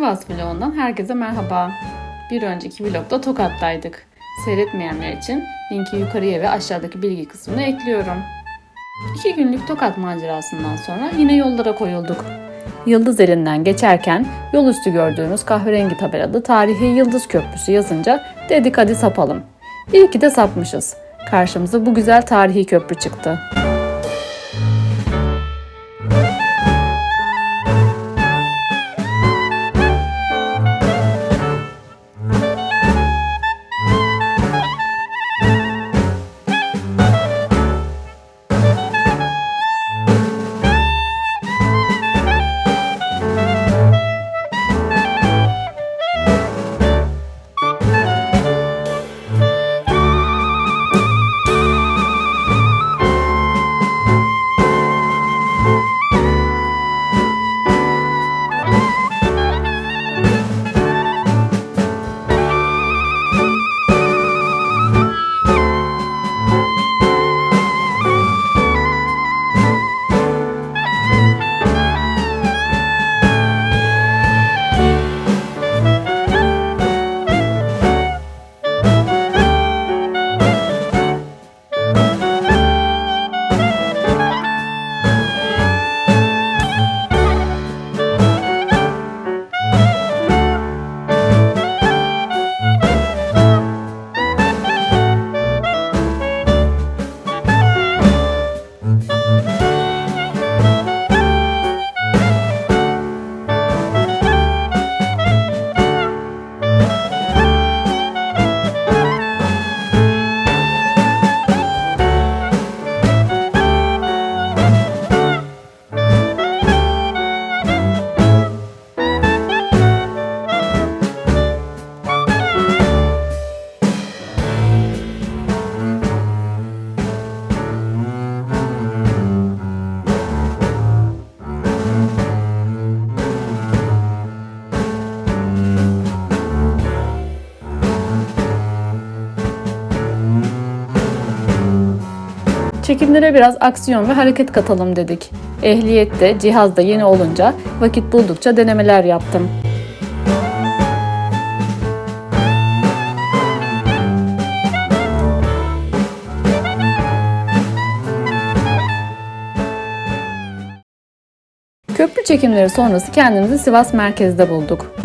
Sivas vlogundan herkese merhaba. Bir önceki vlogda Tokat'taydık. Seyretmeyenler için linki yukarıya ve aşağıdaki bilgi kısmına ekliyorum. İki günlük Tokat macerasından sonra yine yollara koyulduk. Yıldız elinden geçerken yol üstü gördüğümüz kahverengi tabelalı tarihi Yıldız Köprüsü yazınca dedik hadi sapalım. İyi ki de sapmışız. Karşımıza bu güzel tarihi köprü çıktı. Çekimlere biraz aksiyon ve hareket katalım dedik. Ehliyet de cihaz da yeni olunca vakit buldukça denemeler yaptım. Köprü çekimleri sonrası kendimizi Sivas merkezde bulduk.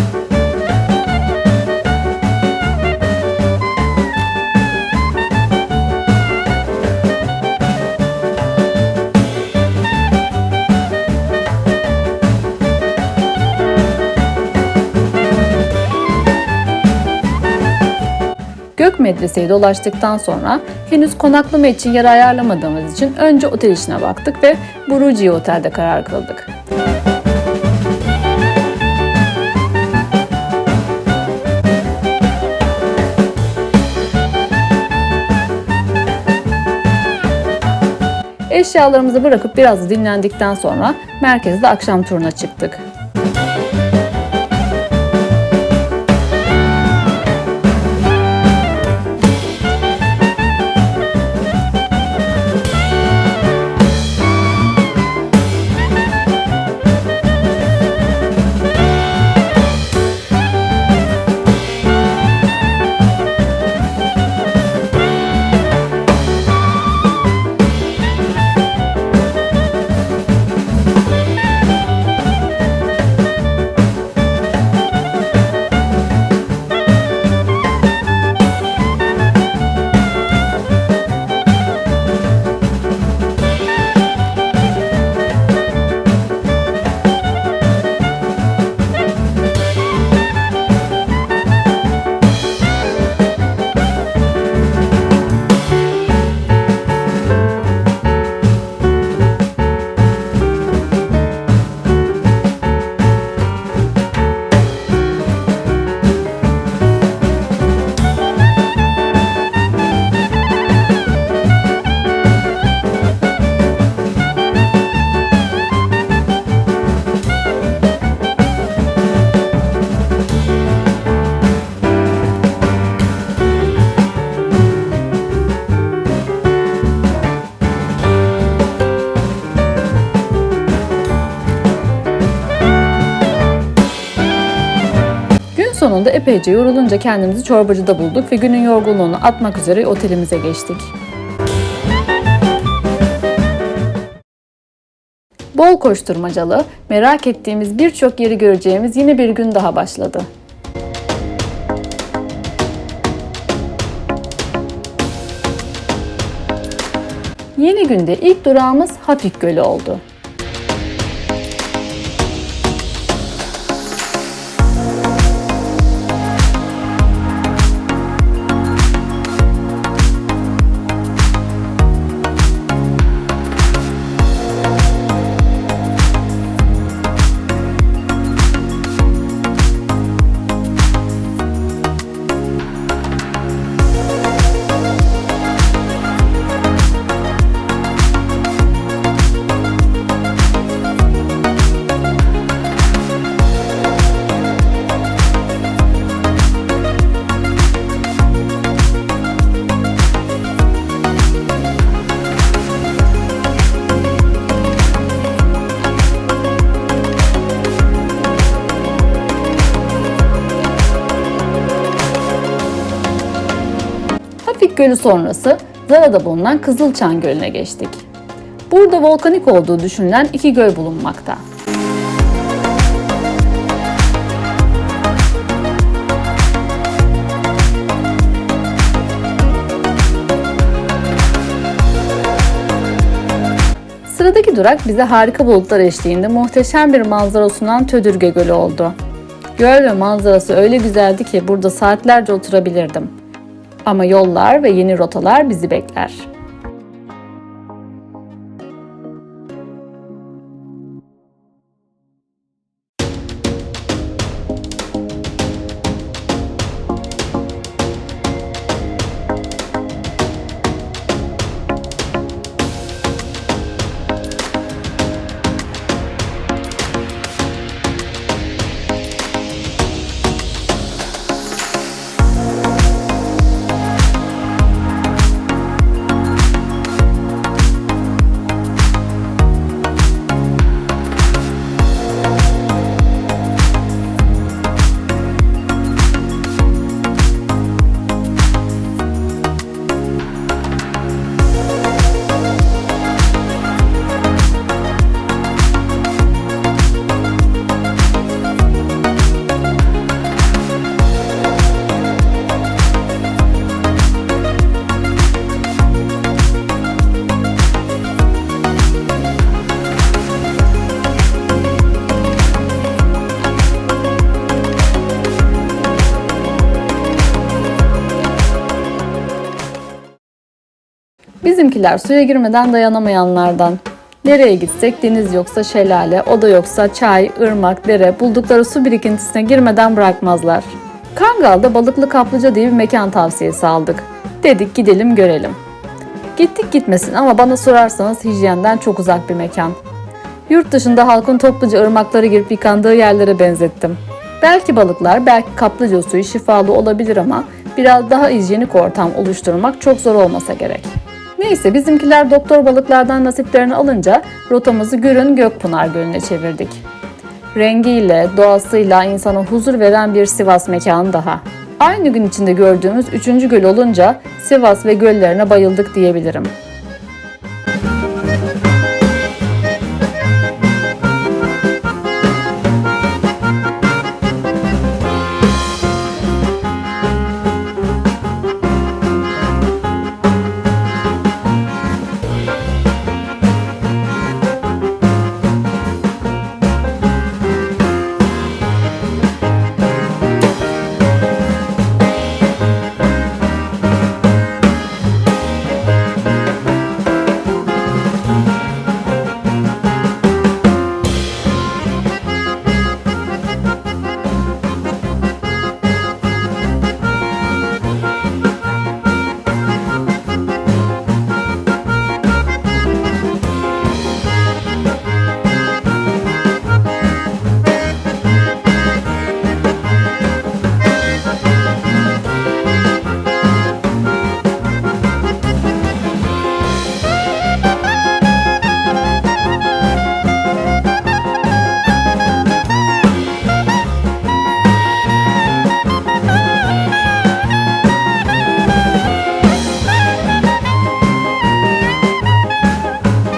Medrese'yi dolaştıktan sonra henüz konaklama için yer ayarlamadığımız için önce otel işine baktık ve Buruciye Otel'de karar kıldık. Eşyalarımızı bırakıp biraz dinlendikten sonra merkezde akşam turuna çıktık. Sonunda epeyce yorulunca kendimizi çorbacıda bulduk ve günün yorgunluğunu atmak üzere otelimize geçtik. Bol koşturmacalı, merak ettiğimiz birçok yeri göreceğimiz yine bir gün daha başladı. Yeni günde ilk durağımız Hafik Gölü oldu. Hafik Gölü sonrası Zara'da bulunan Kızılçan Gölü'ne geçtik. Burada volkanik olduğu düşünülen iki göl bulunmakta. Sıradaki durak bize harika bulutlar eşliğinde muhteşem bir manzara sunan Tödürge Gölü oldu. Göl ve manzarası öyle güzeldi ki burada saatlerce oturabilirdim. Ama yollar ve yeni rotalar bizi bekler. Bizimkiler suya girmeden dayanamayanlardan. Nereye gitsek deniz yoksa şelale, o da yoksa çay, ırmak, dere buldukları su birikintisine girmeden bırakmazlar. Kangal'da balıklı kaplıca diye bir mekan tavsiyesi aldık. Dedik gidelim görelim. Gittik gitmesin ama bana sorarsanız hijyenden çok uzak bir mekan. Yurt dışında halkın topluca ırmaklara girip yıkandığı yerlere benzettim. Belki balıklar, belki kaplıca suyu şifalı olabilir ama biraz daha hijyenik ortam oluşturmak çok zor olmasa gerek. Neyse bizimkiler doktor balıklardan nasiplerini alınca rotamızı Gürün Gökpınar Gölü'ne çevirdik. Rengiyle, doğasıyla insana huzur veren bir Sivas mekanı daha. Aynı gün içinde gördüğümüz üçüncü göl olunca Sivas ve göllerine bayıldık diyebilirim.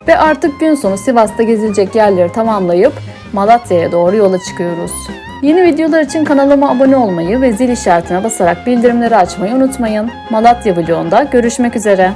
Ve artık gün sonu Sivas'ta gezilecek yerleri tamamlayıp Malatya'ya doğru yola çıkıyoruz. Yeni videolar için kanalıma abone olmayı ve zil işaretine basarak bildirimleri açmayı unutmayın. Malatya vlogunda görüşmek üzere.